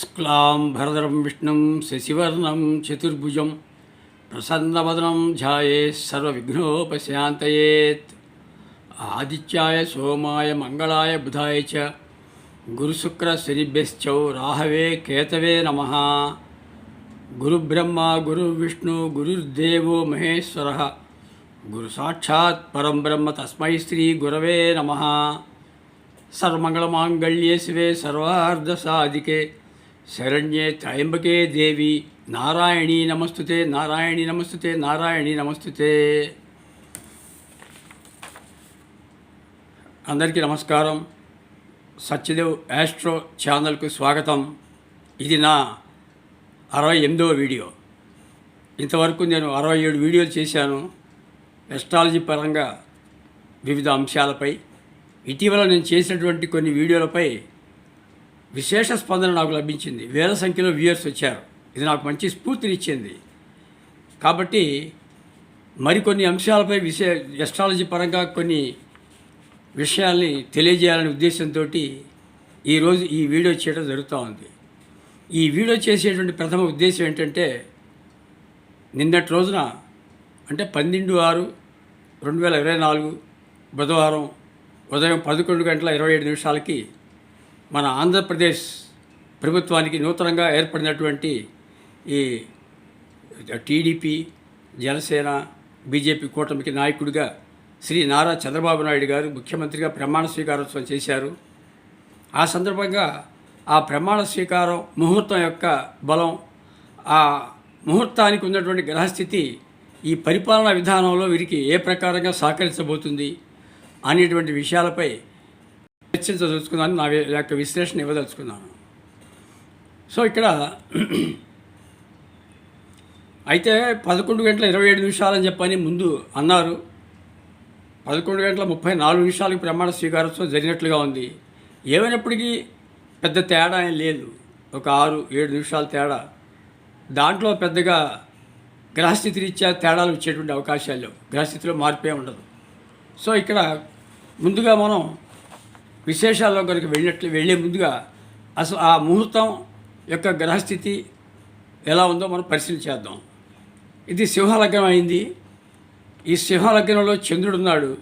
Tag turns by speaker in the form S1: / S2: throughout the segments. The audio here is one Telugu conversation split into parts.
S1: शुक्लां भरदरं विष्णुं शशिवर्णं चतुर्भुजं प्रसन्नवदनं ध्याये सर्वविघ्नोपशान्तयेत्। आदित्याय, सोमाय, मंगलाय, बुधाय च गुरुशुक्रशनिभ्यश्च राहवे, केतवे नम। गुरुब्रह्मा, गुरुविष्णु, गुरुर्देव महेश्वर। गुरुसाक्षात् परं ब्रह्म तस्मै श्रीगुरवे नम। सर्वमङ्गलमाङ्गल्ये शिवे सर्वार्धसाधिके శరణ్యే త్రయంబకే దేవి. నారాయణీ నమస్తుతే నారాయణీ నమస్తుతే నారాయణీ నమస్తుతే. అందరికీ నమస్కారం. సత్యదేవ్ యాస్ట్రో ఛానల్కు స్వాగతం. ఇది నా అరవై ఎనిమిదవ వీడియో. ఇంతవరకు నేను అరవై ఏడు వీడియోలు చేశాను. ఎస్ట్రాలజీ పరంగా వివిధ అంశాలపై. ఇటీవల నేను చేసినటువంటి కొన్ని వీడియోలపై విశేష స్పందన నాకు లభించింది. వేల సంఖ్యలో వ్యూయర్స్ వచ్చారు. ఇది నాకు మంచి స్ఫూర్తినిచ్చింది. కాబట్టి మరికొన్ని అంశాలపై విశే ఎస్ట్రాలజీ పరంగా కొన్ని విషయాల్ని తెలియజేయాలనే ఉద్దేశంతో ఈరోజు ఈ వీడియో చేయడం జరుగుతూ ఉంది. ఈ వీడియో చేసేటువంటి ప్రథమ ఉద్దేశం ఏంటంటే నిన్నటి రోజున అంటే పన్నెండు ఆరు రెండు వేల ఇరవై నాలుగు బుధవారం ఉదయం పదకొండు గంటల ఇరవై ఏడు నిమిషాలకి మన ఆంధ్రప్రదేశ్ ప్రభుత్వానికి నూతనంగా ఏర్పడినటువంటి ఈ టీడీపీ జనసేన బీజేపీ కూటమికి నాయకుడిగా శ్రీ నారా చంద్రబాబు నాయుడు గారు ముఖ్యమంత్రిగా ప్రమాణ స్వీకారోత్సవం చేశారు. ఆ సందర్భంగా ఆ ప్రమాణ స్వీకారం ముహూర్తం యొక్క బలం ఆ ముహూర్తానికి ఉన్నటువంటి గ్రహస్థితి ఈ పరిపాలనా విధానంలో వీరికి ఏ ప్రకారంగా సహకరించబోతుంది అనేటువంటి విషయాలపై చర్చించదలుచుకున్నాను నా యొక్క విశ్లేషణ ఇవ్వదలుచుకున్నాను. సో ఇక్కడ అయితే పదకొండు గంటల ఇరవై ఏడు నిమిషాలని చెప్పని ముందు అన్నారు. పదకొండు గంటల ముప్పై నాలుగు నిమిషాలకు ప్రమాణ స్వీకారోత్సవం జరిగినట్లుగా ఉంది. ఏమైనప్పటికీ పెద్ద తేడా ఏం లేదు. ఒక ఆరు ఏడు నిమిషాల తేడా. దాంట్లో పెద్దగా గ్రహస్థితి రీత్యా తేడాలు వచ్చేటువంటి అవకాశాలు లేవు. గ్రహస్థితిలో మార్పే ఉండదు. సో ఇక్కడ ముందుగా మనం విశేషాల్లో కనుక వెళ్ళినట్లు వెళ్ళే ముందుగా అసలు ఆ ముహూర్తం యొక్క గ్రహస్థితి ఎలా ఉందో మనం పరిశీలించేద్దాం ఇది సింహలగ్నం అయింది. ఈ సింహలగ్నంలో చంద్రుడు ఉన్నాడు.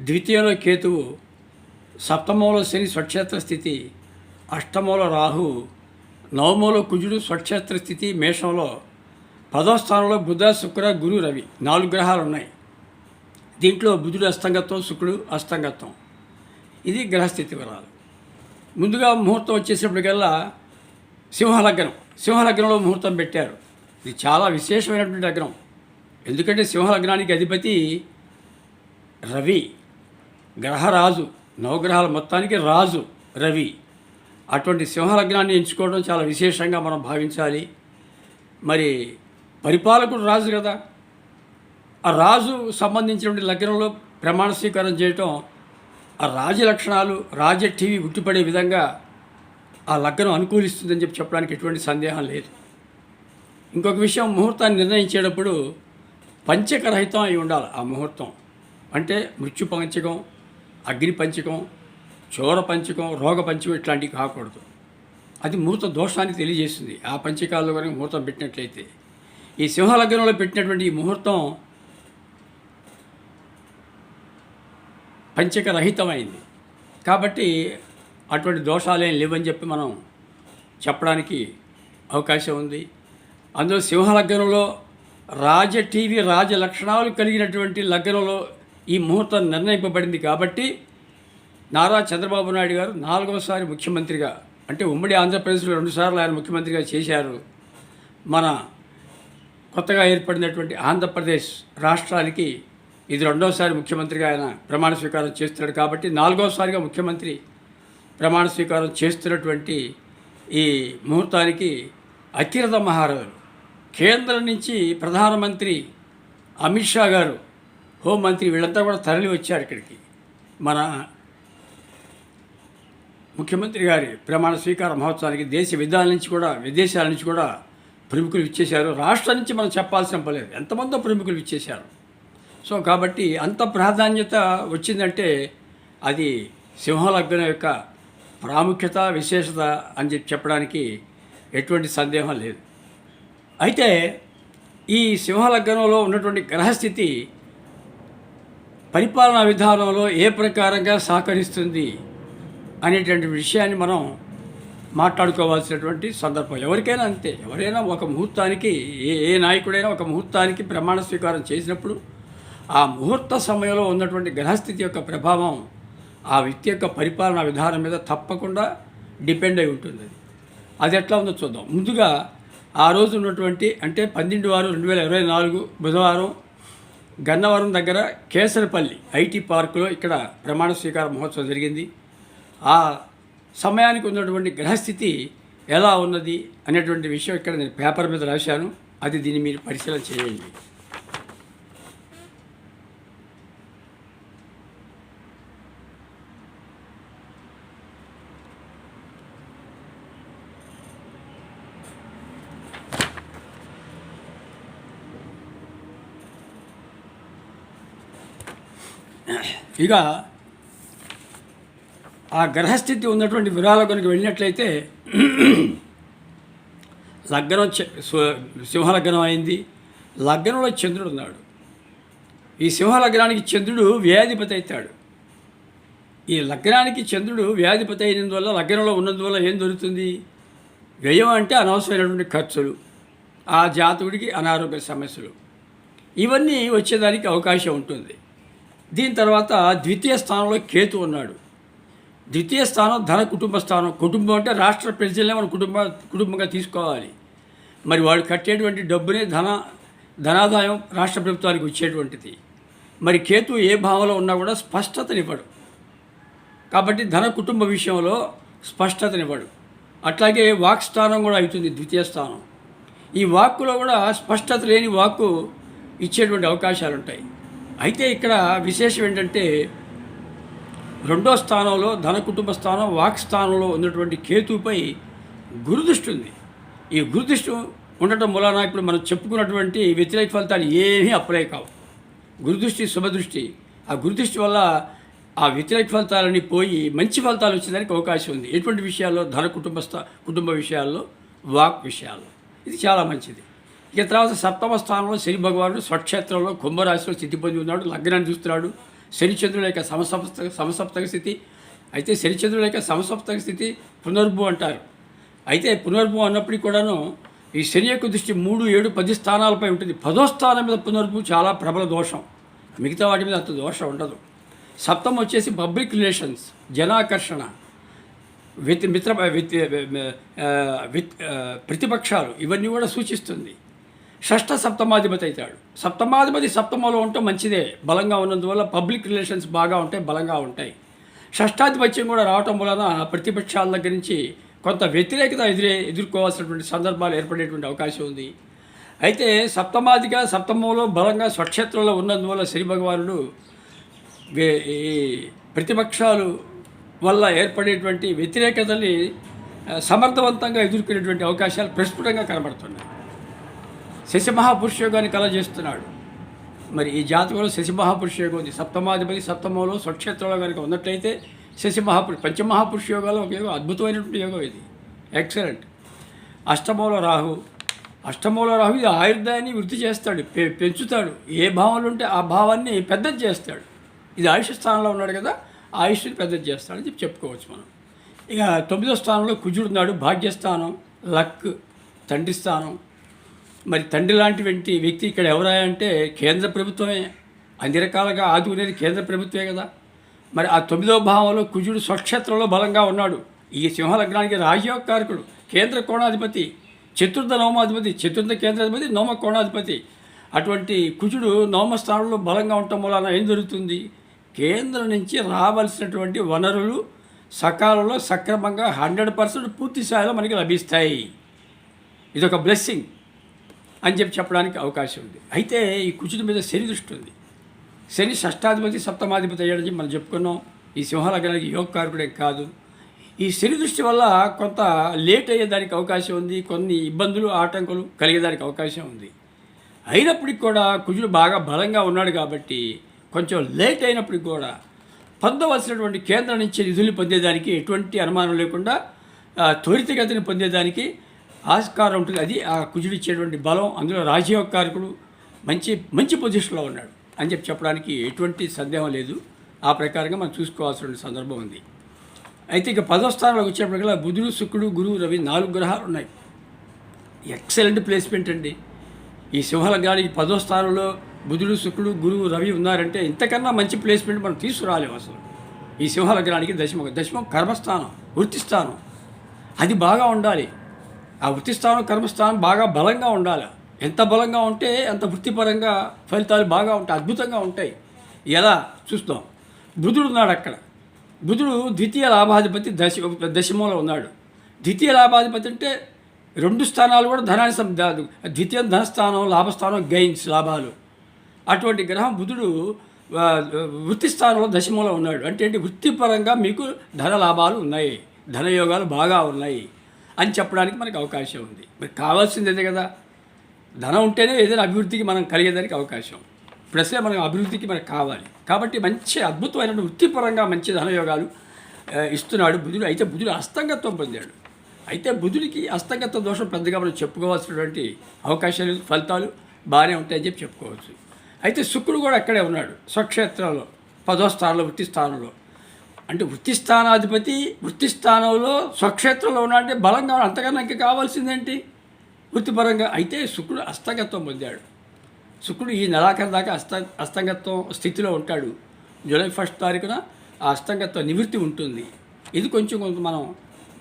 S1: ద్వితీయంలో కేతువు సప్తమంలో శని స్వక్షేత్ర స్థితి అష్టమంలో రాహు నవమంలో కుజుడు స్వక్షేత్ర స్థితి మేషంలో పదో స్థానంలో బుధ శుక్ర గురు రవి నాలుగు గ్రహాలు ఉన్నాయి. దీంట్లో బుధుడు అస్తంగత్వం శుక్రుడు అస్తంగత్వం ఇది గ్రహస్థితి వివరాలు ముందుగా ముహూర్తం వచ్చేసినప్పటికల్లా సింహలగ్నం. సింహలగ్నంలో ముహూర్తం పెట్టారు. ఇది చాలా విశేషమైనటువంటి లగ్నం. ఎందుకంటే సింహలగ్నానికి అధిపతి రవి. గ్రహరాజు. నవగ్రహాల మొత్తానికి రాజు రవి. అటువంటి సింహలగ్నాన్ని ఎంచుకోవడం చాలా విశేషంగా మనం భావించాలి. మరి పరిపాలకుడు రాజు కదా. ఆ రాజు సంబంధించినటువంటి లగ్నంలో ప్రమాణ స్వీకారం చేయటం ఆ రాజ లక్షణాలు రాజ టీవీ ఉట్టిపడే విధంగా ఆ లగ్నం అనుకూలిస్తుందని చెప్పి చెప్పడానికి ఎటువంటి సందేహం లేదు. ఇంకొక విషయం ముహూర్తాన్ని నిర్ణయించేటప్పుడు పంచకరహితం అయి ఉండాలి ఆ ముహూర్తం. అంటే మృత్యు పంచకం అగ్ని పంచకం చోర పంచకం రోగ పంచకం ఇట్లాంటివి కాకూడదు. అది ముహూర్త దోషాన్ని తెలియజేస్తుంది. ఆ పంచకాల్లో కనుక ముహూర్తం పెట్టినట్లయితే. ఈ సింహలగ్నంలో పెట్టినటువంటి ఈ ముహూర్తం పంచక రహితమైంది కాబట్టి అటువంటి దోషాలేం లేవని చెప్పి మనం చెప్పడానికి అవకాశం ఉంది. అందులో సింహలగ్నంలో రాజ టీవీ రాజ లక్షణాలు కలిగినటువంటి లగ్నంలో ఈ ముహూర్తం నిర్ణయింపబడింది కాబట్టి నారా చంద్రబాబు నాయుడు గారు నాలుగవసారి ముఖ్యమంత్రిగా అంటే ఉమ్మడి ఆంధ్రప్రదేశ్లో రెండుసార్లు ఆయన ముఖ్యమంత్రిగా చేశారు. మన కొత్తగా ఏర్పడినటువంటి ఆంధ్రప్రదేశ్ రాష్ట్రానికి ఇది రెండోసారి ముఖ్యమంత్రిగా ఆయన ప్రమాణ స్వీకారం చేస్తున్నాడు కాబట్టి నాలుగోసారిగా ముఖ్యమంత్రి ప్రమాణ స్వీకారం చేస్తున్నటువంటి ఈ ముహూర్తానికి అఖిరథ మహారాజు కేంద్రం నుంచి ప్రధానమంత్రి అమిత్ షా గారు హోంమంత్రి వీళ్ళంతా కూడా తరలి వచ్చారు ఇక్కడికి. మన ముఖ్యమంత్రి గారి ప్రమాణ స్వీకార మహోత్సవానికి దేశ విధాల నుంచి కూడా విదేశాల నుంచి కూడా ప్రముఖులు ఇచ్చేశారు రాష్ట్రం నుంచి మనం చెప్పాల్సిన పలేదు ఎంతమందో ప్రముఖులు ఇచ్చేశారు సో కాబట్టి అంత ప్రాధాన్యత వచ్చిందంటే అది సింహలగ్నం యొక్క ప్రాముఖ్యత విశేషత అని చెప్పి చెప్పడానికి ఎటువంటి సందేహం లేదు. అయితే ఈ సింహలగ్నంలో ఉన్నటువంటి గ్రహస్థితి పరిపాలనా విధానంలో ఏ ప్రకారంగా సహకరిస్తుంది అనేటువంటి విషయాన్ని మనం మాట్లాడుకోవాల్సినటువంటి సందర్భం. ఎవరికైనా అంతే. ఎవరైనా ఒక ముహూర్తానికి ఏ ఏ నాయకుడైనా ఒక ముహూర్తానికి ప్రమాణ స్వీకారం చేసినప్పుడు ఆ ముహూర్త సమయంలో ఉన్నటువంటి గ్రహస్థితి యొక్క ప్రభావం ఆ వ్యక్తి యొక్క పరిపాలనా విధానం మీద తప్పకుండా డిపెండ్ అయి ఉంటుంది. అది అది ఎట్లా ఉందో చూద్దాం. ముందుగా ఆ రోజు ఉన్నటువంటి అంటే పన్నెండు వారు రెండు వేల ఇరవై నాలుగు బుధవారం గన్నవరం దగ్గర కేసరపల్లి ఐటీ పార్కులో ఇక్కడ ప్రమాణ స్వీకార మహోత్సవం జరిగింది. ఆ సమయానికి ఉన్నటువంటి గ్రహస్థితి ఎలా ఉన్నది అనేటువంటి విషయం ఇక్కడ నేను పేపర్ మీద రాశాను. అది దీన్ని మీరు పరిశీలన చేయండి. ఇక ఆ గ్రహస్థితి ఉన్నటువంటి విరాల కనుక వెళ్ళినట్లయితే లగ్నం సింహలగ్నం అయింది. లగ్నంలో చంద్రుడు ఉన్నాడు. ఈ సింహలగ్నానికి చంద్రుడు వ్యాధిపతి అవుతాడు. ఈ లగ్నానికి చంద్రుడు వ్యాధిపతి అయినందువల్ల లగ్నంలో ఉన్నందువల్ల ఏం దొరుకుతుంది? వ్యయం అంటే అనవసరమైనటువంటి ఖర్చులు ఆ జాతకుడికి అనారోగ్య సమస్యలు. ఇవన్నీ వచ్చేదానికి అవకాశం ఉంటుంది. దీని తర్వాత ద్వితీయ స్థానంలో కేతు ఉన్నాడు. ద్వితీయ స్థానం ధన కుటుంబ స్థానం. కుటుంబం అంటే రాష్ట్ర ప్రజలనే మన కుటుంబ కుటుంబంగా తీసుకోవాలి. మరి వాడు కట్టేటువంటి డబ్బునే ధన ధనాదాయం రాష్ట్ర ప్రభుత్వానికి వచ్చేటువంటిది. మరి కేతు ఏ భావంలో ఉన్నా కూడా స్పష్టతనివ్వడు. కాబట్టి ధన కుటుంబ విషయంలో స్పష్టతనివ్వడు. అట్లాగే వాక్ స్థానం కూడా అవుతుంది ద్వితీయ స్థానం. ఈ వాక్కులో కూడా స్పష్టత లేని వాక్కు ఇచ్చేటువంటి అవకాశాలు ఉంటాయి అయితే ఇక్కడ విశేషం ఏంటంటే రెండో స్థానంలో ధన కుటుంబ స్థానం వాక్ స్థానంలో ఉన్నటువంటి కేతుపై గురుదృష్టి ఉంది. ఈ గురుదృష్టి ఉండటం మూలాన ఇప్పుడు మనం చెప్పుకున్నటువంటి వ్యతిరేక ఫలితాలు ఏమీ అప్లై కావు. గురుదృష్టి శుభదృష్టి ఆ గురుదృష్టి వల్ల ఆ వ్యతిరేక ఫలితాలన్నీ పోయి మంచి ఫలితాలు వచ్చేదానికి అవకాశం ఉంది. ఎటువంటి విషయాల్లో? ధన కుటుంబ స్థా కుటుంబ విషయాల్లో వాక్ విషయాల్లో. ఇది చాలా మంచిది. ఇక తర్వాత సప్తమ స్థానంలో శని భగవానుడు స్వక్షేత్రంలో కుంభరాశిలో స్థితి పొంది ఉన్నాడు లగ్నాన్ని చూస్తున్నాడు. శనిచంద్రుల యొక్క సమసప్త సమసప్తక స్థితి. అయితే శనిచంద్రుల యొక్క సమసప్తక స్థితి పునర్భు అంటారు. అయితే పునర్భు అన్నప్పటికీ కూడాను ఈ శని యొక్క దృష్టి మూడు ఏడు పది స్థానాలపై ఉంటుంది. పదో స్థానం మీద పునర్భు చాలా ప్రబల దోషం. మిగతా వాటి మీద అంత దోషం ఉండదు. సప్తం వచ్చేసి పబ్లిక్ రిలేషన్స్ జనాకర్షణ విత్ మిత్ర విత్ విత్ ప్రతిపక్షాలు ఇవన్నీ కూడా సూచిస్తుంది. షష్ఠ సప్తమాధిపతి అవుతాడు. సప్తమాధిపతి సప్తమలో ఉంటే మంచిదే బలంగా ఉన్నందువల్ల పబ్లిక్ రిలేషన్స్ బాగా ఉంటాయి బలంగా ఉంటాయి. షష్టాధిపత్యం కూడా రావటం వలన ప్రతిపక్షాల దగ్గర నుంచి కొంత వ్యతిరేకత ఎదురే ఎదుర్కోవాల్సినటువంటి సందర్భాలు ఏర్పడేటువంటి అవకాశం ఉంది. అయితే సప్తమాదిగా సప్తమంలో బలంగా స్వక్షేత్రంలో ఉన్నందువల్ల శని భగవానుడు ఈ ప్రతిపక్షాలు వల్ల ఏర్పడేటువంటి వ్యతిరేకతని సమర్థవంతంగా ఎదుర్కొనేటువంటి అవకాశాలు ప్రస్ఫుటంగా కనబడుతున్నాయి. శశిమహాపురుష యోగాన్ని కలజేస్తున్నాడు. మరి ఈ జాతకంలో శశి మహాపురుష యోగం ఉంది. సప్తమాధిపతి సప్తమంలో స్వక్షేత్రంలో కనుక ఉన్నట్లయితే శశిమహాపురుష పంచమహాపురుష యోగాలో ఒక యోగం అద్భుతమైనటువంటి యోగం ఇది. ఎక్సలెంట్ అష్టమంలో రాహు. అష్టమంలో రాహు ఇది ఆయుర్దాయాన్ని వృద్ధి చేస్తాడు పె- పెంచుతాడు. ఏ భావంలో ఉంటే ఆ భావాన్ని పెద్దది చేస్తాడు. ఇది ఆయుష్ స్థానంలో ఉన్నాడు కదా ఆయుష్ని పెద్దది చేస్తాడని చెప్పి చెప్పుకోవచ్చు మనం. ఇక తొమ్మిదో స్థానంలో కుజుడున్నాడు భాగ్యస్థానం లక్ తండ్రి స్థానం మరి తండ్రి లాంటి వ్యక్తి ఇక్కడ ఎవరా అంటే కేంద్ర ప్రభుత్వమే. అన్ని రకాలుగా ఆదుకునేది కేంద్ర ప్రభుత్వమే కదా. మరి ఆ తొమ్మిదో భావంలో కుజుడు స్వక్షేత్రంలో బలంగా ఉన్నాడు. ఈ సింహలగ్నానికి రాజ్యోకారకుడు కేంద్ర కోణాధిపతి చతుర్థ నవమాధిపతి చతుర్థ కేంద్రాధిపతి నోమ కోణాధిపతి. అటువంటి కుజుడు నోమ స్థానంలో బలంగా ఉండటం వలన ఏం జరుగుతుంది? కేంద్రం నుంచి రావాల్సినటువంటి వనరులు సకాలంలో సక్రమంగా హండ్రెడ్ పర్సెంట్ పూర్తి స్థాయిలో మనకి లభిస్తాయి. ఇదొక బ్లెస్సింగ్. అని చెప్పి చెప్పడానికి అవకాశం ఉంది. అయితే ఈ కుచుడి మీద శని దృష్టి ఉంది. శని షష్టాధిపతి సప్తమాధిపతి అయ్యాడని మనం చెప్పుకున్నాం. ఈ సింహలగ్నానికి యోగకారకుడే కాదు. ఈ శని దృష్టి వల్ల కొంత లేట్ అయ్యేదానికి అవకాశం ఉంది. కొన్ని ఇబ్బందులు ఆటంకులు కలిగేదానికి అవకాశం ఉంది. అయినప్పటికి కూడా కుజుడు బాగా బలంగా ఉన్నాడు కాబట్టి కొంచెం లేట్ అయినప్పటికి కూడా పొందవలసినటువంటి కేంద్రం నుంచి నిధులు పొందేదానికి ఎటువంటి అనుమానం లేకుండా త్వరితగతిని పొందేదానికి ఆస్కారం ఉంటుంది. అది ఆ కుజుడిచ్చేటువంటి బలం అందులో రాజీవ కారకుడు మంచి మంచి పొజిషన్లో ఉన్నాడు అని చెప్పి చెప్పడానికి ఎటువంటి సందేహం లేదు. ఆ ప్రకారంగా మనం చూసుకోవాల్సిన సందర్భం ఉంది. అయితే ఇక పదో స్థానంలోకి వచ్చేప్పటికల్లా బుధుడు శుక్రుడు గురువు రవి నాలుగు గ్రహాలు ఉన్నాయి. ఎక్సలెంట్ ప్లేస్మెంట్ అండి ఈ సింహలగ్నానికి పదో స్థానంలో బుధుడు శుక్రుడు గురువు రవి ఉన్నారంటే ఇంతకన్నా మంచి ప్లేస్మెంట్ మనం తీసుకురాలేము అసలు. ఈ సింహలగ్నానికి దశమ దశమం కర్మస్థానం వృత్తిస్థానం అది బాగా ఉండాలి. ఆ వృత్తి స్థానం కర్మస్థానం బాగా బలంగా ఉండాలి. ఎంత బలంగా ఉంటే అంత వృత్తిపరంగా ఫలితాలు బాగా ఉంటాయి అద్భుతంగా ఉంటాయి. ఎలా? చూస్తాం. బుధుడు ఉన్నాడు అక్కడ. బుధుడు ద్వితీయ లాభాధిపతి దశ దశమంలో ఉన్నాడు. ద్వితీయ లాభాధిపతి అంటే రెండు స్థానాలు కూడా ధనాన్ని సం- ద- ద్వితీయ ధనస్థానం లాభస్థానం గెయిన్స్ లాభాలు. అటువంటి గ్రహం బుధుడు వృత్తి స్థానంలో దశమంలో ఉన్నాడు. అంటే ఏంటి? వృత్తిపరంగా మీకు ధన లాభాలు ఉన్నాయి. ధనయోగాలు బాగా ఉన్నాయి. అని చెప్పడానికి మనకు అవకాశం ఉంది. మరి కావాల్సింది అదే కదా. ధనం ఉంటేనే ఏదైనా అభివృద్ధికి మనం కలిగేదానికి అవకాశం. ప్లస్సే మనం అభివృద్ధికి మనకు కావాలి. కాబట్టి మంచి అద్భుతమైన వృత్తిపరంగా మంచి ధనయోగాలు ఇస్తున్నాడు బుధుడు. అయితే బుధుడు అస్తంగత్వం పొందాడు. అయితే బుధుడికి అస్తంగత్వ దోషం పెద్దగా మనం చెప్పుకోవాల్సినటువంటి అవకాశాలు ఫలితాలు బాగానే ఉంటాయని చెప్పి చెప్పుకోవచ్చు. అయితే శుక్రుడు కూడా అక్కడే ఉన్నాడు. స్వక్షేత్రంలో పదో స్థానంలో వృత్తి స్థానంలో. అంటే వృత్తి స్థానాధిపతి వృత్తి స్థానంలో స్వక్షేత్రంలో ఉన్నాడంటే బలంగా అంతకన్నా ఇంకా కావాల్సిందేంటి? వృత్తిపరంగా అయితే శుక్రుడు అస్తగత్వం పొందాడు. శుక్రుడు ఈ నెలాఖరు దాకా అస్త అస్తంగత్వం స్థితిలో ఉంటాడు. జూలై ఫస్ట్ తారీఖున ఆ అస్తంగత్వ నివృత్తి ఉంటుంది. ఇది కొంచెం కొంత మనం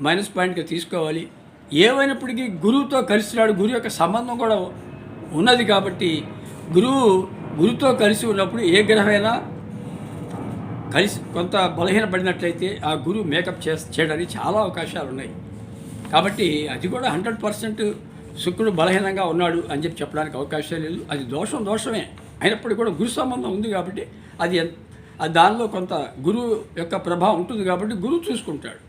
S1: మైనస్ పాయింట్గా తీసుకోవాలి. ఏమైనప్పటికీ గురువుతో కలిసినాడు. గురువు యొక్క సంబంధం కూడా ఉన్నది కాబట్టి గురువు గురువుతో కలిసి ఉన్నప్పుడు ఏ గ్రహమైనా కలిసి కొంత బలహీనపడినట్లయితే ఆ గురువు మేకప్ చే చేయడానికి చాలా అవకాశాలు ఉన్నాయి కాబట్టి అది కూడా హండ్రెడ్ పర్సెంట్ శుక్రుడు బలహీనంగా ఉన్నాడు అని చెప్పి చెప్పడానికి అవకాశం లేదు. అది దోషం దోషమే. అయినప్పటికీ కూడా గురు సంబంధం ఉంది కాబట్టి అది దానిలో కొంత గురువు యొక్క ప్రభావం ఉంటుంది కాబట్టి గురువు చూసుకుంటాడు.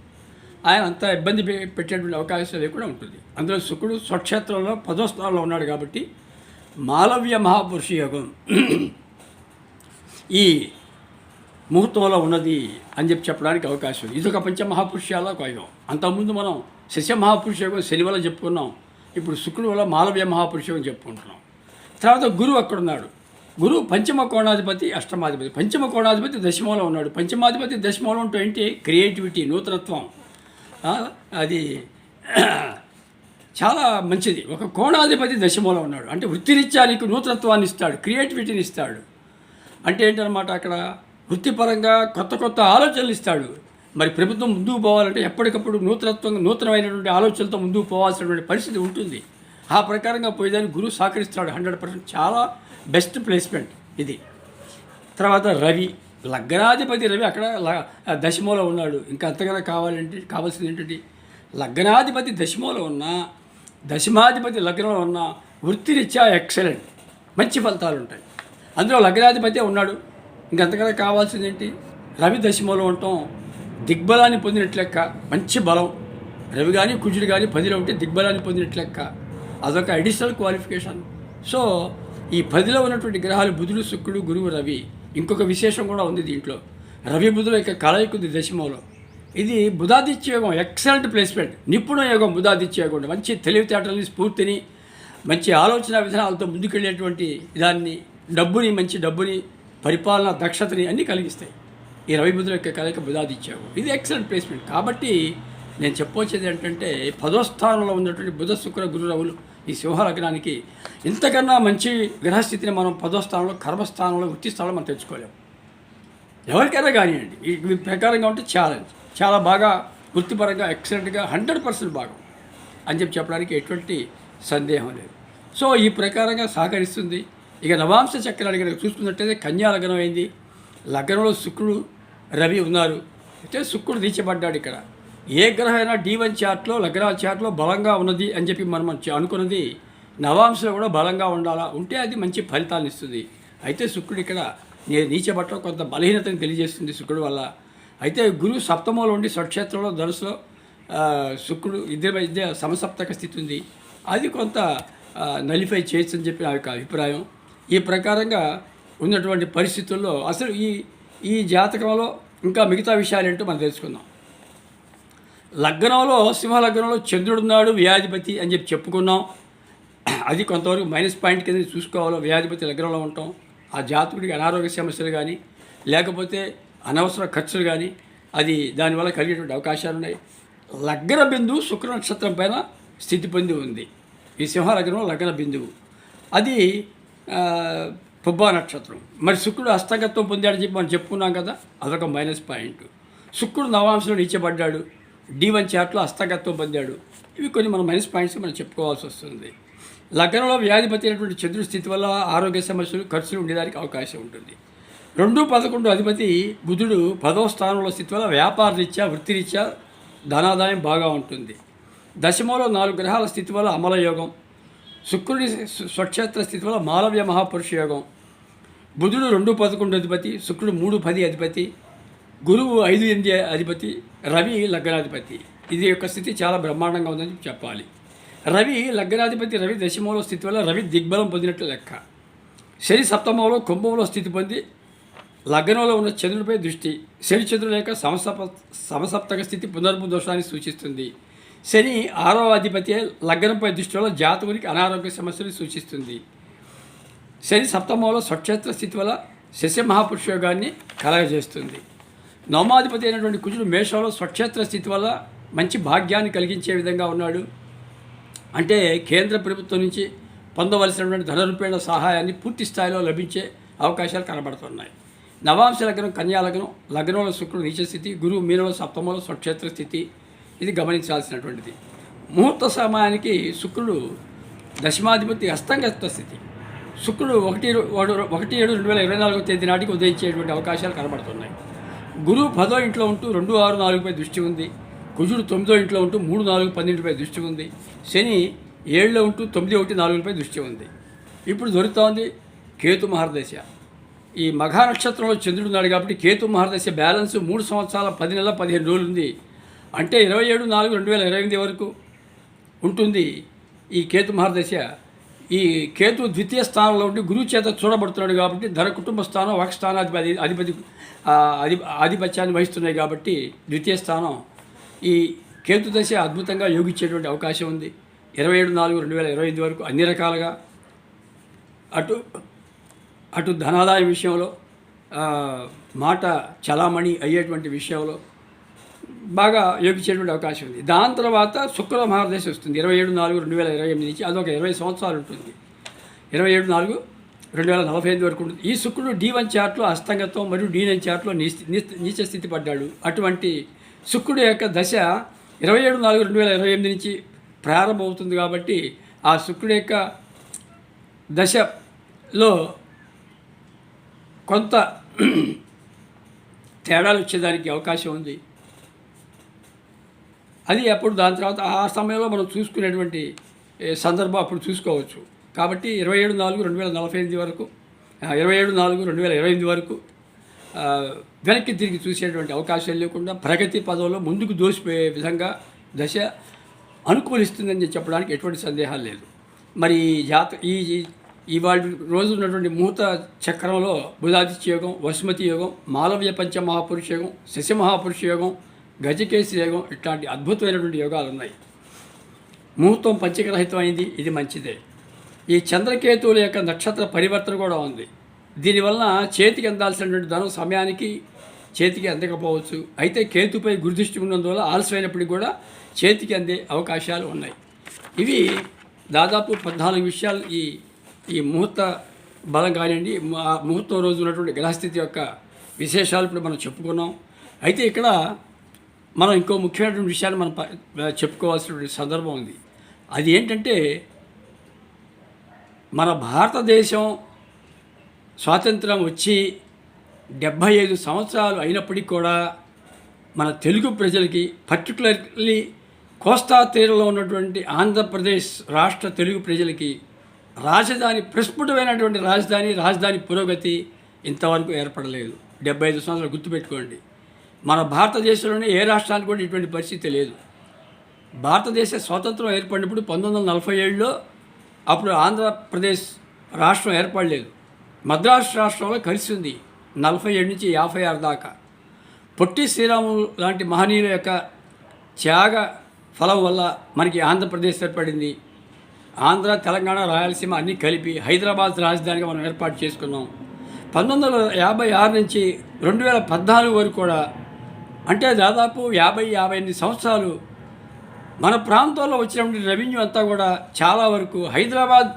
S1: ఆయన అంత ఇబ్బంది పెట్టేటువంటి అవకాశం లేకుండా ఉంటుంది. అందులో శుక్రుడు స్వక్షేత్రంలో పదో స్థానంలో ఉన్నాడు కాబట్టి మాలవ్య మహాపురుష యోగం ఈ ముహూర్తంలో ఉన్నది అని చెప్పి చెప్పడానికి అవకాశం ఉంది. ఇది ఒక పంచ ఒక యోగం అంతకుముందు మనం శశ మహాపురుష యోగం శని వల్ల చెప్పుకున్నాం. ఇప్పుడు శుక్రుడు వల్ల మాలవ్య మహాపురుష యోగం చెప్పుకుంటున్నాం. తర్వాత గురువు అక్కడ ఉన్నాడు గురువు పంచమ కోణాధిపతి అష్టమాధిపతి. పంచమ కోణాధిపతి దశమంలో ఉన్నాడు. పంచమాధిపతి దశమంలో ఉంటే ఏంటి? క్రియేటివిటీ నూతనత్వం. అది చాలా మంచిది. ఒక కోణాధిపతి దశమంలో ఉన్నాడు. అంటే వృత్తిరీత్యా నీకు నూతనత్వాన్ని ఇస్తాడు క్రియేటివిటీని ఇస్తాడు. అంటే ఏంటనమాట అక్కడ? వృత్తిపరంగా కొత్త కొత్త ఆలోచనలు ఇస్తాడు. మరి ప్రభుత్వం ముందుకు పోవాలంటే ఎప్పటికప్పుడు నూతనత్వం నూతనమైనటువంటి ఆలోచనలతో ముందుకు పోవాల్సినటువంటి పరిస్థితి ఉంటుంది. ఆ ప్రకారంగా పోయేదానికి గురువు సహకరిస్తాడు. హండ్రెడ్ పర్సెంట్ చాలా బెస్ట్ ప్లేస్మెంట్ ఇది. తర్వాత రవి లగ్నాధిపతి రవి అక్కడ దశమోలో దశమలో ఉన్నాడు. ఇంకా అంతకన్నా కావాలంటే కావాల్సింది ఏంటంటే లగ్నాధిపతి దశమలో ఉన్నా దశమాధిపతి లగ్నంలో ఉన్న వృత్తిరీత్యా ఎక్సలెంట్. మంచి ఫలితాలు ఉంటాయి. అందులో లగ్నాధిపతి ఉన్నాడు. ఇంకంతకన్నా కావాల్సింది ఏంటి రవి దశమలో ఉండటం దిగ్బలాన్ని పొందినట్లు లెక్క. మంచి బలం. రవి కానీ కుజుడు కానీ పదిలో ఉంటే దిగ్బలాన్ని పొందినట్లెక్క అదొక అడిషనల్ క్వాలిఫికేషన్ సో ఈ పదిలో ఉన్నటువంటి గ్రహాలు బుధుడు శుక్రుడు గురువు రవి. ఇంకొక విశేషం కూడా ఉంది దీంట్లో. రవి బుధుల యొక్క కలయిక ఉంది దశమంలో. ఇది బుధాదిత్య యోగం ఎక్సలెంట్ ప్లేస్మెంట్ నిపుణ యోగం బుధాదిత్య యోగం మంచి తెలివితేటలని స్ఫూర్తిని మంచి ఆలోచన విధానాలతో ముందుకెళ్ళేటువంటి దాన్ని డబ్బుని మంచి డబ్బుని పరిపాలన దక్షతని అన్నీ కలిగిస్తాయి. ఈ రవి యొక్క కలయిక బుధాదిత్య ఇది ఎక్సలెంట్ ప్లేస్మెంట్ కాబట్టి నేను చెప్పొచ్చేది ఏంటంటే పదో స్థానంలో ఉన్నటువంటి బుధ శుక్ర గురు రవులు ఈ సింహలగ్నానికి ఇంతకన్నా మంచి గ్రహస్థితిని మనం పదో స్థానంలో కర్మస్థానంలో వృత్తి స్థానంలో మనం తెచ్చుకోలేము ఎవరికైనా కానివ్వండి ఈ ప్రకారంగా ఉంటే ఛాలెంజ్ చాలా బాగా వృత్తిపరంగా ఎక్సలెంట్గా హండ్రెడ్ పర్సెంట్ భాగం అని చెప్పి చెప్పడానికి ఎటువంటి సందేహం లేదు. సో ఈ ప్రకారంగా సహకరిస్తుంది. ఇక నవాంశ చక్రాన్ని కనుక చూసుకున్నట్టయితే కన్యా లగ్నం అయింది. లగ్నంలో శుక్రుడు రవి ఉన్నారు. అయితే శుక్రుడు తీర్చబడ్డాడు ఇక్కడ. ఏ గ్రహమైనా డి వన్ చార్ట్లో లగ్నాల చార్ట్లో బలంగా ఉన్నది అని చెప్పి మనం అనుకున్నది నవాంశలో కూడా బలంగా ఉండాలా? ఉంటే అది మంచి ఫలితాలను ఇస్తుంది. అయితే శుక్రుడు ఇక్కడ నేను నీచబట్టడం కొంత బలహీనతను తెలియజేస్తుంది శుక్రుడు వల్ల. అయితే గురువు సప్తమంలో ఉండి స్వక్షేత్రంలో ధనుసులో శుక్రుడు ఇద్దరి మధ్య సమసప్తక స్థితి ఉంది. అది కొంత నలిఫై చేయొచ్చు అని చెప్పి నా యొక్క అభిప్రాయం. ఈ ప్రకారంగా ఉన్నటువంటి పరిస్థితుల్లో అసలు ఈ ఈ జాతకంలో ఇంకా మిగతా విషయాలు ఏంటో మనం తెలుసుకుందాం. లగ్నంలో సింహ లగ్నంలో చంద్రుడున్నాడు వ్యాధిపతి అని చెప్పి చెప్పుకున్నాం. అది కొంతవరకు మైనస్ పాయింట్ కింద చూసుకోవాలో వ్యాధిపతి లగ్నంలో ఉంటాం. ఆ జాతకుడికి అనారోగ్య సమస్యలు కానీ లేకపోతే అనవసర ఖర్చులు కానీ అది దానివల్ల కలిగేటువంటి అవకాశాలు ఉన్నాయి. లగ్న బిందువు శుక్ర నక్షత్రం పైన స్థితి పొంది ఉంది. ఈ సింహ లగ్నం లగ్న బిందువు. అది పుబ్బా నక్షత్రం. మరి శుక్రుడు హస్తగత్వం పొందాడని చెప్పి మనం చెప్పుకున్నాం కదా అదొక మైనస్ పాయింట్. శుక్రుడు నవాంశంలో నిచ్చబడ్డాడు డి వన్ చాట్లో హస్తగత్వం పొందాడు. ఇవి కొన్ని మన మైనస్ పాయింట్స్ మనం చెప్పుకోవాల్సి వస్తుంది. లగ్నంలో వ్యాధిపతి అయినటువంటి చంద్రుడి స్థితి వల్ల ఆరోగ్య సమస్యలు ఖర్చులు ఉండేదానికి అవకాశం ఉంటుంది. రెండు పదకొండు అధిపతి బుధుడు పదవ స్థానంలో స్థితి వల్ల వ్యాపార రీత్యా వృత్తిరీత్యా ధనాదాయం బాగా ఉంటుంది. దశమంలో నాలుగు గ్రహాల స్థితి వల్ల అమలయోగం శుక్రుడి స్వక్షేత్ర స్థితి వల్ల మాలవ్య మహాపురుష యోగం బుధుడు రెండు పదకొండు అధిపతి శుక్రుడు మూడు పది అధిపతి గురువు ఐదు ఎనిమిది అధిపతి రవి లగ్నాధిపతి. ఇది యొక్క స్థితి చాలా బ్రహ్మాండంగా ఉందని చెప్పాలి. రవి లగ్నాధిపతి రవి దశమంలో స్థితి వల్ల రవి దిగ్బలం పొందినట్లు లెక్క. శని సప్తమంలో కుంభంలో స్థితి పొంది లగ్నంలో ఉన్న చంద్రుడిపై దృష్టి. శని చంద్రుల యొక్క సమసప సమసప్తక స్థితి పునర్భు దోషాన్ని సూచిస్తుంది. శని ఆరో అధిపతి లగ్నంపై దృష్టిలో జాతకునికి అనారోగ్య సమస్యలు సూచిస్తుంది. శని సప్తమంలో స్వక్షేత్ర స్థితి వల్ల శశి మహాపురుష యోగాన్ని కలగజేస్తుంది. నవమాధిపతి అయినటువంటి కుజుడు మేషంలో స్వక్షేత్ర స్థితి వల్ల మంచి భాగ్యాన్ని కలిగించే విధంగా ఉన్నాడు. అంటే కేంద్ర ప్రభుత్వం నుంచి పొందవలసినటువంటి ధనరూపేణ సహాయాన్ని పూర్తి స్థాయిలో లభించే అవకాశాలు కనబడుతున్నాయి. నవాంశ లగ్నం కన్యా లగ్నం లగ్నంలో శుక్రుడు నీచ స్థితి గురువు మీనలో సప్తమంలో స్వక్షేత్ర స్థితి ఇది గమనించాల్సినటువంటిది. ముహూర్త సమయానికి శుక్రుడు దశమాధిపతి అస్తంగత స్థితి. శుక్రుడు ఒకటి ఒకటి ఏడు రెండు వేల ఇరవై నాలుగో తేదీ నాటికి ఉదయించేటువంటి అవకాశాలు కనబడుతున్నాయి. గురువు పదో ఇంట్లో ఉంటూ రెండు ఆరు నాలుగుపై దృష్టి ఉంది. కుజుడు తొమ్మిదో ఇంట్లో ఉంటూ మూడు నాలుగు పన్నెండుపై దృష్టి ఉంది. శని ఏడులో ఉంటూ తొమ్మిది ఒకటి నాలుగుపై దృష్టి ఉంది. ఇప్పుడు దొరుకుతోంది కేతు మహర్దశ. ఈ మఘా నక్షత్రంలో చంద్రుడు ఉన్నాడు కాబట్టి కేతు మహర్దశ బ్యాలెన్స్ మూడు సంవత్సరాల పది నెలల పదిహేను రోజులు ఉంది అంటే ఇరవై ఏడు నాలుగు రెండు వేల ఇరవై ఎనిమిది వరకు ఉంటుంది ఈ కేతు మహర్దశ. ఈ కేతు ద్వితీయ స్థానంలో ఉండి గురువు చేత చూడబడుతున్నాడు కాబట్టి ధర కుటుంబ స్థానం ఒక స్థానాధిపతి అధిపతి అధి ఆధిపత్యాన్ని వహిస్తున్నాయి కాబట్టి ద్వితీయ స్థానం. ఈ కేతు దశ అద్భుతంగా యోగించేటువంటి అవకాశం ఉంది. ఇరవై ఏడు నాలుగు రెండు వేల ఇరవై ఐదు వరకు అన్ని రకాలుగా అటు అటు ధనాదాయ విషయంలో మాట చలామణి అయ్యేటువంటి విషయంలో బాగా యోగించేటువంటి అవకాశం ఉంది. దాని తర్వాత శుక్ర మహాదశ వస్తుంది. ఇరవై ఏడు నాలుగు రెండు వేల ఇరవై ఎనిమిది నుంచి అదొక ఇరవై సంవత్సరాలు ఉంటుంది. ఇరవై ఏడు నాలుగు రెండు వేల నలభై ఐదు వరకు ఉంటుంది. ఈ శుక్రుడు డి వన్ చార్ట్లో అస్తంగత్వం మరియు డి నైన్ చార్ట్లో నీచ నీచ స్థితి పడ్డాడు. అటువంటి శుక్రుడు యొక్క దశ ఇరవై ఏడు నాలుగు రెండు వేల ఇరవై ఎనిమిది నుంచి ప్రారంభమవుతుంది కాబట్టి ఆ శుక్రుడు యొక్క దశలో కొంత తేడాలు వచ్చేదానికి అవకాశం ఉంది. అది అప్పుడు దాని తర్వాత ఆ సమయంలో మనం చూసుకునేటువంటి సందర్భం అప్పుడు చూసుకోవచ్చు. కాబట్టి ఇరవై ఏడు నాలుగు రెండు వేల నలభై ఎనిమిది వరకు ఇరవై ఏడు నాలుగు రెండు వేల ఇరవై ఎనిమిది వరకు వెనక్కి తిరిగి చూసేటువంటి అవకాశం లేకుండా ప్రగతి పదంలో ముందుకు దోసిపోయే విధంగా దశ అనుకూలిస్తుందని చెప్పడానికి ఎటువంటి సందేహాలు లేదు. మరి ఈ జాత ఈ ఈ- ఇవాళ రోజు ఉన్నటువంటి ముహూర్త చక్రంలో బుధాదిత్య యోగం వసుమతి యోగం మాలవ్య పంచ మహాపురుష యోగం శశి మహాపురుష యోగం గజకేశి యోగం ఇట్లాంటి అద్భుతమైనటువంటి యోగాలు ఉన్నాయి. ముహూర్తం పంచకరహితమైంది అయింది ఇది మంచిదే. ఈ చంద్రకేతువుల యొక్క నక్షత్ర పరివర్తన కూడా ఉంది. దీనివల్ల చేతికి అందాల్సినటువంటి ధనం సమయానికి చేతికి అందకపోవచ్చు. అయితే కేతుపై గురుదృష్టి ఉన్నందువల్ల ఆలస్యమైనప్పటికీ కూడా చేతికి అందే అవకాశాలు ఉన్నాయి. ఇవి దాదాపు పద్నాలుగు విషయాలు ఈ ఈ ముహూర్త బలం కానివ్వండి ఆ ముహూర్తం రోజు ఉన్నటువంటి గ్రహస్థితి యొక్క విశేషాలు ఇప్పుడు మనం చెప్పుకున్నాం. అయితే ఇక్కడ మనం ఇంకో ముఖ్యమైనటువంటి విషయాన్ని మనం చెప్పుకోవాల్సినటువంటి సందర్భం ఉంది. అది ఏంటంటే మన భారతదేశం స్వాతంత్రం వచ్చి డెబ్భై ఐదు సంవత్సరాలు అయినప్పటికీ కూడా మన తెలుగు ప్రజలకి పర్టికులర్లీ కోస్తా తీరంలో ఉన్నటువంటి ఆంధ్రప్రదేశ్ రాష్ట్ర తెలుగు ప్రజలకి రాజధాని ప్రస్ఫుటమైనటువంటి రాజధాని రాజధాని పురోగతి ఇంతవరకు ఏర్పడలేదు. డెబ్బై ఐదు సంవత్సరాలు గుర్తుపెట్టుకోండి. మన భారతదేశంలోనే ఏ రాష్ట్రానికి కూడా ఇటువంటి పరిస్థితి లేదు. భారతదేశ స్వాతంత్రం ఏర్పడినప్పుడు పంతొమ్మిది వందల నలభై ఏడులో అప్పుడు ఆంధ్రప్రదేశ్ రాష్ట్రం ఏర్పడలేదు. మద్రాసు రాష్ట్రంలో కలిసి ఉంది నలభై ఏడు నుంచి యాభై ఆరు దాకా. పొట్టి శ్రీరాములు లాంటి మహనీయుల యొక్క త్యాగ ఫలం వల్ల మనకి ఆంధ్రప్రదేశ్ ఏర్పడింది. ఆంధ్ర తెలంగాణ రాయలసీమ అన్నీ కలిపి హైదరాబాద్ రాజధానిగా మనం ఏర్పాటు చేసుకున్నాం. పంతొమ్మిది వందల యాభై ఆరు నుంచి రెండు వేల పద్నాలుగు వరకు కూడా అంటే దాదాపు యాభై యాభై ఎనిమిది సంవత్సరాలు మన ప్రాంతంలో వచ్చినటువంటి రెవెన్యూ అంతా కూడా చాలా వరకు హైదరాబాద్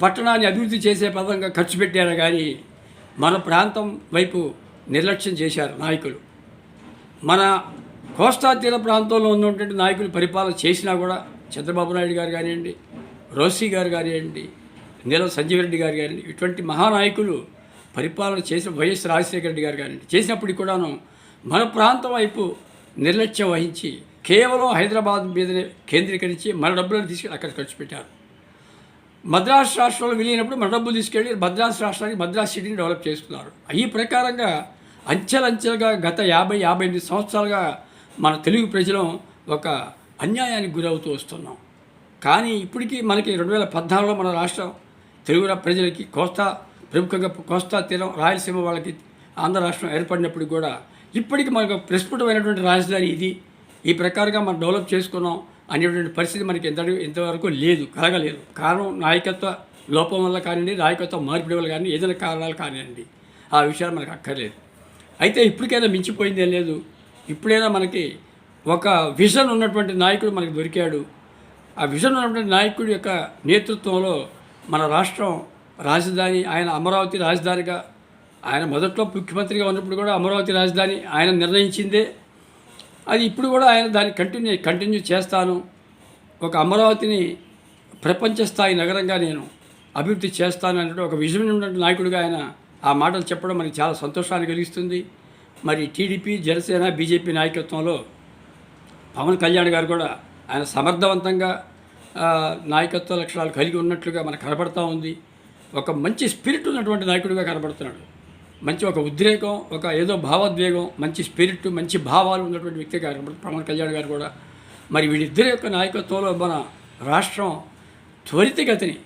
S1: పట్టణాన్ని అభివృద్ధి చేసే పదంగా ఖర్చు పెట్టారు కానీ మన ప్రాంతం వైపు నిర్లక్ష్యం చేశారు నాయకులు. మన కోస్తా తీర ప్రాంతంలో ఉన్నటువంటి నాయకులు పరిపాలన చేసినా కూడా చంద్రబాబు నాయుడు గారు కానివ్వండి రోసీ గారు కానివ్వండి నీల సంజీవ్ రెడ్డి గారు కానివ్వండి ఇటువంటి మహానాయకులు పరిపాలన చేసిన వైఎస్ రాజశేఖర రెడ్డి గారు కానివ్వండి చేసినప్పటికి కూడాను మన ప్రాంతం వైపు నిర్లక్ష్యం వహించి కేవలం హైదరాబాద్ మీదనే కేంద్రీకరించి మన డబ్బులను తీసుకెళ్ళి అక్కడ ఖర్చు పెట్టారు. మద్రాసు రాష్ట్రంలో వెళ్ళినప్పుడు మన డబ్బులు తీసుకెళ్ళి మద్రాసు రాష్ట్రానికి మద్రాసు సిటీని డెవలప్ చేస్తున్నారు ఈ ప్రకారంగా అంచెలంచెలుగా గత యాభై యాభై ఎనిమిది సంవత్సరాలుగా మన తెలుగు ప్రజలు ఒక అన్యాయానికి గురవుతూ వస్తున్నాం. కానీ ఇప్పటికీ మనకి రెండు వేల పద్నాలుగులో మన రాష్ట్రం తెలుగు ప్రజలకి కోస్తా ప్రముఖంగా కోస్తా తీరం రాయలసీమ వాళ్ళకి ఆంధ్ర రాష్ట్రం ఏర్పడినప్పుడు కూడా ఇప్పటికి మనకు ప్రస్ఫుటమైనటువంటి రాజధాని ఇది. ఈ ప్రకారంగా మనం డెవలప్ చేసుకున్నాం అనేటువంటి పరిస్థితి మనకి ఎంత ఇంతవరకు లేదు కలగలేదు. కారణం నాయకత్వ లోపం వల్ల కానివ్వండి నాయకత్వ మార్పిడి వల్ల కానీ ఏదైనా కారణాలు కానివ్వండి. ఆ విషయాలు మనకు అక్కర్లేదు. అయితే ఇప్పటికైనా మించిపోయింది లేదు. ఇప్పుడైనా మనకి ఒక విజన్ ఉన్నటువంటి నాయకుడు మనకి దొరికాడు. ఆ విజన్ ఉన్నటువంటి నాయకుడి యొక్క నేతృత్వంలో మన రాష్ట్రం రాజధాని ఆయన అమరావతి రాజధానిగా ఆయన మొదట్లో ముఖ్యమంత్రిగా ఉన్నప్పుడు కూడా అమరావతి రాజధాని ఆయన నిర్ణయించిందే. అది ఇప్పుడు కూడా ఆయన దాన్ని కంటిన్యూ కంటిన్యూ చేస్తాను. ఒక అమరావతిని ప్రపంచ స్థాయి నగరంగా నేను అభివృద్ధి చేస్తాను అన్నట్టు ఒక విజన్ ఉన్నటువంటి నాయకుడిగా ఆయన ఆ మాటలు చెప్పడం మనకి చాలా సంతోషాన్ని కలిగిస్తుంది. మరి టీడీపీ జనసేన బీజేపీ నాయకత్వంలో పవన్ కళ్యాణ్ గారు కూడా ఆయన సమర్థవంతంగా నాయకత్వ లక్షణాలు కలిగి ఉన్నట్లుగా మనకు కనబడతా ఉంది. ఒక మంచి స్పిరిట్ ఉన్నటువంటి నాయకుడిగా కనబడుతున్నాడు మంచి ఒక ఉద్రేకం ఒక ఏదో భావోద్వేగం మంచి స్పిరిట్ మంచి భావాలు ఉన్నటువంటి వ్యక్తి గారు పవన్ కళ్యాణ్ గారు కూడా. మరి వీళ్ళిద్దరి యొక్క నాయకత్వంలో మన రాష్ట్రం త్వరితగతిని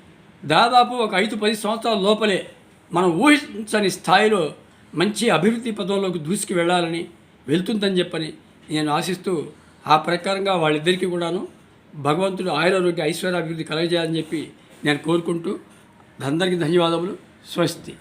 S1: దాదాపు ఒక ఐదు పది సంవత్సరాల లోపలే మనం ఊహించని స్థాయిలో మంచి అభివృద్ధి పదంలోకి దూసుకు వెళ్ళాలని వెళ్తుందని చెప్పని నేను ఆశిస్తూ ఆ ప్రకారంగా వాళ్ళిద్దరికీ కూడాను భగవంతుడు ఆయురారోగ్య ఐశ్వర్యాభివృద్ధి కలగజేయాలని చెప్పి నేను కోరుకుంటూ అందరికీ ధన్యవాదములు. స్వస్తి.